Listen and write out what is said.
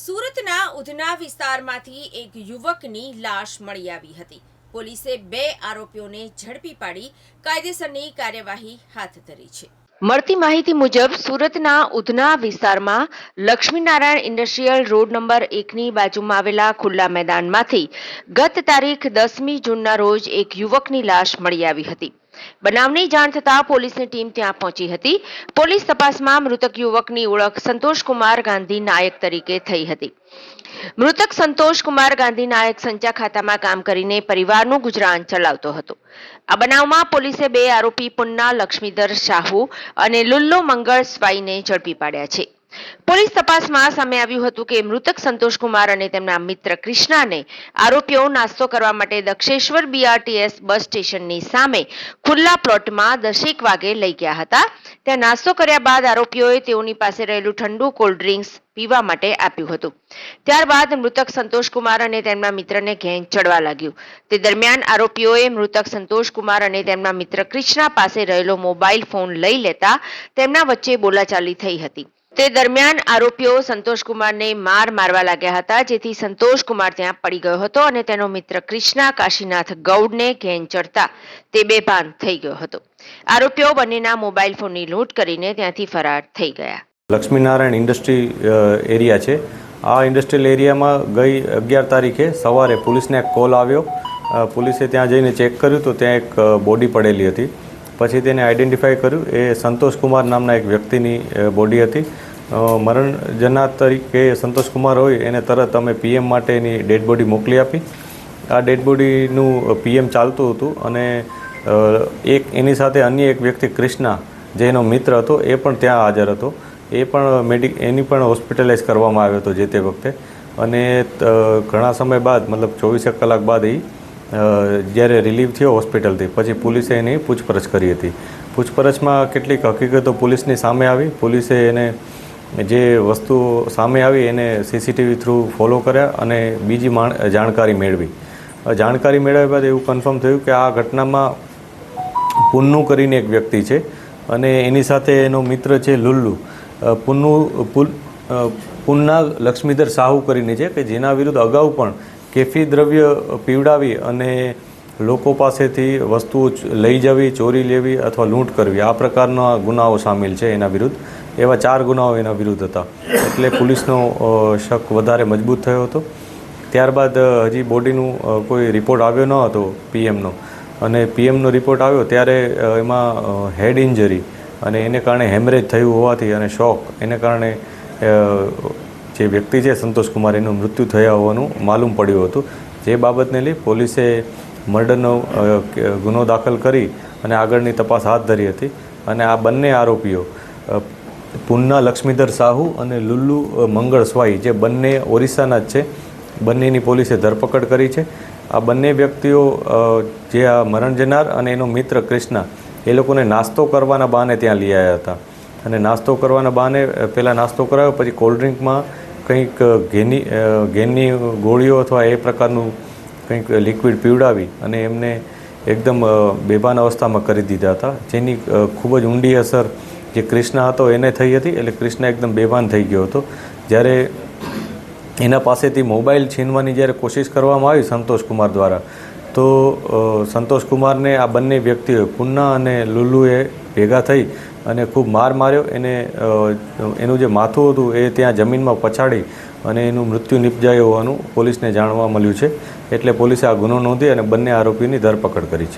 સુરતના ઉધના વિસ્તારમાંથી એક યુવકની લાશ મળી આવી હતી. પોલીસે બે આરોપીઓને ઝડપી પાડી કાયદેસરની કાર્યવાહી હાથ ધરી છે. મળતી માહિતી મુજબ સુરતના ઉધના વિસ્તારમાં લક્ષ્મીનારાયણ ઇન્ડસ્ટ્રીયલ રોડ નંબર એકની બાજુમાં આવેલા ખુલ્લા મેદાનમાંથી ગત તારીખ દસમી જૂનના રોજ એક યુવકની લાશ મળી આવી હતી. બનાવની જાણ થતાં પોલીસની ટીમ ત્યાં પહોંચી હતી. પોલીસ તપાસમાં મૃતક યુવકની ઓળખ સંતોષકુમાર ગાંધી નાયક તરીકે થઈ હતી. મૃતક સંતોષકુમાર ગાંધી નાયક સંચા ખાતામાં કામ કરીને પરિવારનું ગુજરાન ચલાવતો હતો. આ બનાવમાં પોલીસે બે આરોપી પુન્ના લક્ષ્મીધર શાહુ અને લુલ્લો મંગળ સ્વાઈને ઝડપી પાડ્યા છે. પોલીસ તપાસમાં સામે આવ્યું હતું કે મૃતક સંતોષકુમાર અને તેમના મિત્ર કૃષ્ણાને આરોપીઓ નાસ્તો કરવા માટે દક્ષેશ્વર બીઆરટીએસ બસ સ્ટેશનની સામે ખુલ્લા પ્લોટમાં દસેક વાગે લઈ ગયા હતા. ત્યાં નાસ્તો કર્યા બાદ આરોપીઓએ તેઓની પાસે રહેલું ઠંડુ કોલ્ડ ડ્રિંક્સ પીવા માટે આપ્યું હતું. ત્યારબાદ મૃતક સંતોષકુમાર અને તેમના મિત્રને ઘેંચ ચડવા લાગ્યું. તે દરમિયાન આરોપીઓએ મૃતક સંતોષકુમાર અને તેમના મિત્ર કૃષ્ણા પાસે રહેલો મોબાઈલ ફોન લઈ લેતા તેમના વચ્ચે બોલાચાલી થઈ હતી. તે દરમિયાન આરોપીઓ સંતોષકુમારને માર મારવા લાગ્યા હતા, જેથી સંતોષકુમાર ત્યાં પડી ગયો હતો અને તેનો મિત્ર કૃષ્ણા કાશીનાથ ગૌડને ઘેન ચડતા તે બેભાન થઈ ગયો હતો. આરોપીઓ બંનેના મોબાઈલ ફોનની લૂંટ કરીને ત્યાંથી ફરાર થઈ ગયા. લક્ષ્મીનારાયણ ઇન્ડસ્ટ્રી એરિયા છે. આ ઇન્ડસ્ટ્રીયલ એરિયામાં ગઈ અગિયાર તારીખે સવારે પોલીસને એક કોલ આવ્યો. પોલીસે ત્યાં જઈને ચેક કર્યું તો ત્યાં એક બોડી પડેલી હતી. પછી તેને આઈડેન્ટિફાઈ કર્યું. એ સંતોષકુમાર નામના એક વ્યક્તિની બોડી હતી. મરણ જનાર તરીકે સંતોષકુમાર હોય, એને તરત અમે પીએમ માટે એની ડેડ બોડી મોકલી આપી. આ ડેડ બોડીનું પીએમ ચાલતું હતું અને એક એની સાથે અન્ય એક વ્યક્તિ ક્રિષ્ના, જે એનો મિત્ર હતો, એ પણ ત્યાં હાજર હતો. એ પણ મેડિક, એની પણ હોસ્પિટલાઇઝ કરવામાં આવ્યો હતો જે તે વખતે. અને ઘણા સમય બાદ, મતલબ ચોવીસેક કલાક બાદ એ જ્યારે રિલીવ થયો હોસ્પિટલથી, પછી પોલીસે એની પૂછપરછ કરી હતી. પૂછપરછમાં કેટલીક હકીકતો પોલીસની સામે આવી. પોલીસે એને જે વસ્તુઓ સામે આવી એને સીસીટીવી થ્રુ ફોલો કર્યા અને બીજી જાણકારી મેળવી. જાણકારી મેળવ્યા બાદ એવું કન્ફર્મ થયું કે આ ઘટનામાં પુન્નુ કરીને એક વ્યક્તિ છે અને એની સાથે એનો મિત્ર છે લુલ્લુ. પુન્નુ પુન્ના લક્ષ્મીધર સાહુ કરીને છે કે જેના વિરુદ્ધ અગાઉ પણ કેફી દ્રવ્ય પીવડાવી અને લોકો પાસેથી વસ્તુઓ લઈ જવી, ચોરી લેવી અથવા લૂંટ કરવી. આ પ્રકારના ગુનાઓ સામેલ છે એના વિરુદ્ધ. એવા ચાર ગુનાઓ એના વિરુદ્ધ હતા. એટલે પોલીસનો શક વધારે મજબૂત થયો હતો. ત્યારબાદ હજી બોડીનું કોઈ રિપોર્ટ આવ્યો ન હતો પીએમનો. અને પીએમનો રિપોર્ટ આવ્યો ત્યારે એમાં હેડ ઇન્જરી અને એને કારણે હેમરેજ થયું હોવાથી અને શોક. એને કારણે જે વ્યક્તિ છે સંતોષકુમાર એનું મૃત્યુ થયા હોવાનું માલુમ પડ્યું હતું. જે બાબતને લઈ પોલીસે મર્ડરનો ગુનો દાખલ કરી અને આગળની તપાસ હાથ ધરી હતી. અને આ બંને આરોપીઓ પુન્ના, લક્ષ્મીધર સાહુ અને લુલ્લુ મંગળ સ્વાઈ જે બંને ઓરિસ્સાના જ છે. બંનેની પોલીસે ધરપકડ કરી છે. આ બંને વ્યક્તિઓ જે આ મરણ જનાર અને એનો મિત્ર ક્રિષ્ના, એ લોકોને નાસ્તો કરવાના બહાને ત્યાં લઈ આવ્યા હતા. અને નાસ્તો કરવાના બહાને પહેલાં નાસ્તો કરાવ્યો પછી કોલ્ડ્રિંકમાં કંઈક ઘેની ઘેનની ગોળીઓ અથવા એ પ્રકારનું કંઈક લિક્વિડ પીવડાવી અને એમને એકદમ બેભાન અવસ્થામાં કરી દીધા હતા. જેની ખૂબ જ ઊંડી અસર જે કૃષ્ણ હતો એને થઈ હતી, એટલે કૃષ્ણ એકદમ બેભાન થઈ ગયો હતો. જ્યારે એના પાસેથી મોબાઈલ છીનવાની જ્યારે કોશિશ કરવામાં આવી સંતોષકુમાર દ્વારા, તો સંતોષકુમારને આ બંને વ્યક્તિઓએ, પુન્ના અને લુલ્લુએ ભેગા થઈ અને ખૂબ માર માર્યો. એને એનું જે માથું હતું એ ત્યાં જમીનમાં પછાડી અને એનું મૃત્યુ નિપજાયું હોવાનું પોલીસને જાણવા મળ્યું છે. એટલે પોલીસે આ ગુનો નોંધી અને બંને આરોપીની ધરપકડ કરી છે.